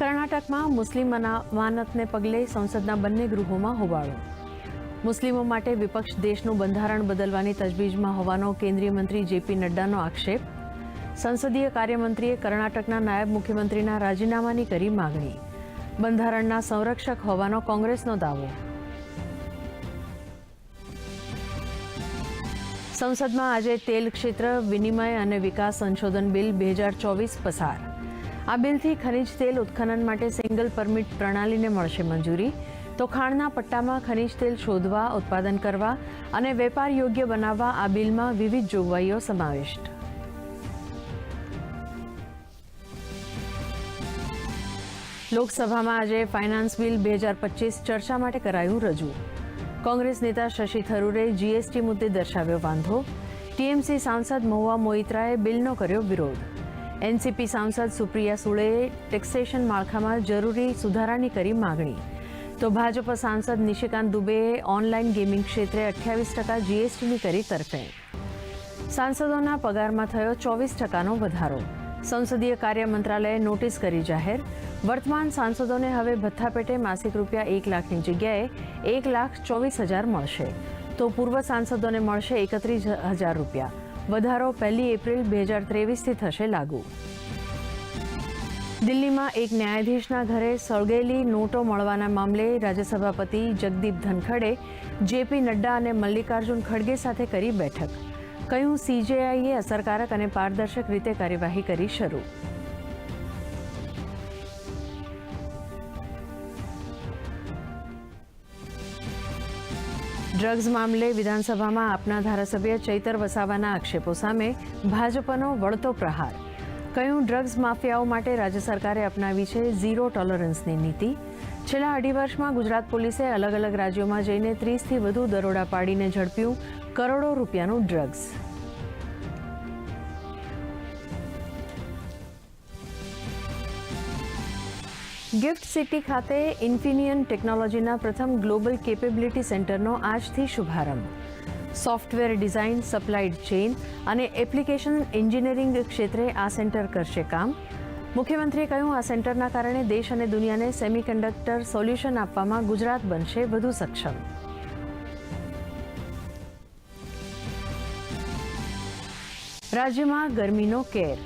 કર્ણાટકમાં મુસ્લિમ માનતને પગલે સંસદના બંને ગૃહોમાં હોબાળો. મુસ્લિમો માટે વિપક્ષ દેશનું બંધારણ બદલવાની તજવીજમાં હોવાનો કેન્દ્રીય મંત્રી જેપી નડ્ડાનો આક્ષેપ. સંસદીય કાર્યમંત્રીએ કર્ણાટકના નાયબ મુખ્યમંત્રીના રાજીનામાની કરી માગણી. બંધારણના સંરક્ષક હોવાનો કોંગ્રેસનો દાવો. સંસદમાં આજે તેલ ક્ષેત્ર વિનિમય અને વિકાસ સંશોધન બિલ બે હજાર ચોવીસ પસાર. આ બિલથી ખનિજ તેલ ઉત્ખનન માટે સિંગલ પરમિટ પ્રણાલીને મળશે મંજૂરી. તો ખાણના પટ્ટામાં ખનિજ તેલ શોધવા, ઉત્પાદન કરવા અને વેપાર યોગ્ય બનાવવા આ બિલમાં વિવિધ જોગવાઈઓ સમાવિષ્ટ. લોકસભામાં આજે ફાઇનાન્સ બિલ બે હજાર પચીસ ચર્ચા માટે કરાયું રજૂ. કોંગ્રેસ નેતા શશી થરૂરે જીએસટી મુદ્દે દર્શાવ્યો વાંધો. ટીએમસી સાંસદ મહુવા મોઇત્રાએ બિલનો કર્યો વિરોધ. એનસીપી સાંસદ સુપ્રિયા સુળેએ ટેક્સેશન માળખામાં જરૂરી સુધારાની કરી માગણી. તો ભાજપ સાંસદ નિશિકાંત દુબેએ ઓનલાઈન ગેમિંગ ક્ષેત્રે અઠ્યાવીસ ટકા જીએસટીની કરી તરફેણ સાંસદોના પગારમાં થયો ચોવીસ ટકાનો વધારો. સંસદીય કાર્ય મંત્રાલયે નોટિસ કરી જાહેર. વર્તમાન સાંસદોને હવે ભથ્થા પેટે માસિક રૂપિયા એક લાખની જગ્યાએ એક લાખ ચોવીસ હજાર મળશે. તો પૂર્વ સાંસદોને મળશે એકત્રીસ હજાર રૂપિયા. વધારો પહેલી એપ્રિલ બે હજાર ત્રેવીસથી થશે લાગુ. દિલ્હીમાં એક ન્યાયાધીશના ઘરે સળગેલી નોટો મળવાના મામલે રાજ્યસભાપતિ જગદીપ ધનખડે, જેપી નડ્ડા અને મલ્લિકાર્જુન ખડગે સાથે કરી બેઠક. કહ્યું, સીજેઆઈએ અસરકારક અને પારદર્શક રીતે કાર્યવાહી કરી શરૂ. ડ્રગ્સ મામલે વિધાનસભામાં આપના ધારાસભ્ય ચૈતર વસાવાના આક્ષેપો સામે ભાજપનો વળતો પ્રહાર. કહ્યું, ડ્રગ્સ માફિયાઓ માટે રાજ્ય સરકારે અપનાવી છે ઝીરો ટોલરન્સની નીતિ. છેલ્લા અઢી વર્ષમાં ગુજરાત પોલીસે અલગ અલગ રાજ્યોમાં જઈને ત્રીસથી વધુ દરોડા પાડીને ઝડપ્યું કરોડો રૂપિયાનું ડ્રગ્સ. ગિફ્ટ સિટી ખાતે ઇન્ફિનિયન ટેકનોલોજીના પ્રથમ ગ્લોબલ કેપેબિલિટી સેન્ટરનો આજથી શુભારંભ. સોફ્ટવેર ડિઝાઇન, સપ્લાય ચેઇન અને એપ્લિકેશન એન્જિનિયરિંગ ક્ષેત્રે આ સેન્ટર કરશે કામ. મુખ્યમંત્રીએ કહ્યું, આ સેન્ટરના કારણે દેશ અને દુનિયાને સેમિકન્ડક્ટર સોલ્યુશન આપવામાં ગુજરાત બનશે વધુ સક્ષમ. રાજ્યમાં ગરમીનો કેર.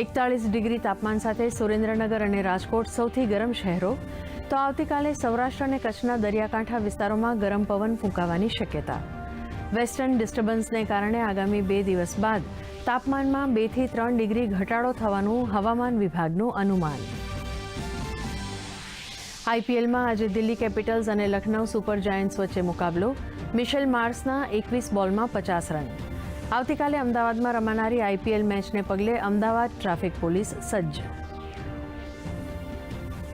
એકતાળીસ ડિગ્રી તાપમાન સાથે સુરેન્દ્રનગર અને રાજકોટ સૌથી ગરમ શહેરો. તો આવતીકાલે સૌરાષ્ટ્ર અને કચ્છના દરિયાકાંઠા વિસ્તારોમાં ગરમ પવન ફૂંકાવાની શક્યતા. વેસ્ટર્ન ડિસ્ટર્બન્સને કારણે આગામી બે દિવસ બાદ તાપમાનમાં બેથી ત્રણ ડિગ્રી ઘટાડો થવાનું હવામાન વિભાગનું અનુમાન. આઈપીએલમાં આજે દિલ્હી કેપિટલ્સ અને લખનૌ સુપર જાયન્ટ્સ વચ્ચે મુકાબલો. મિશેલ માર્સના એકવીસ બોલમાં પચાસ રન. આવતીકાલે અમદાવાદમાં રમાનારી આઈપીએલ મેચને પગલે અમદાવાદ ટ્રાફિક પોલીસ સજ્જ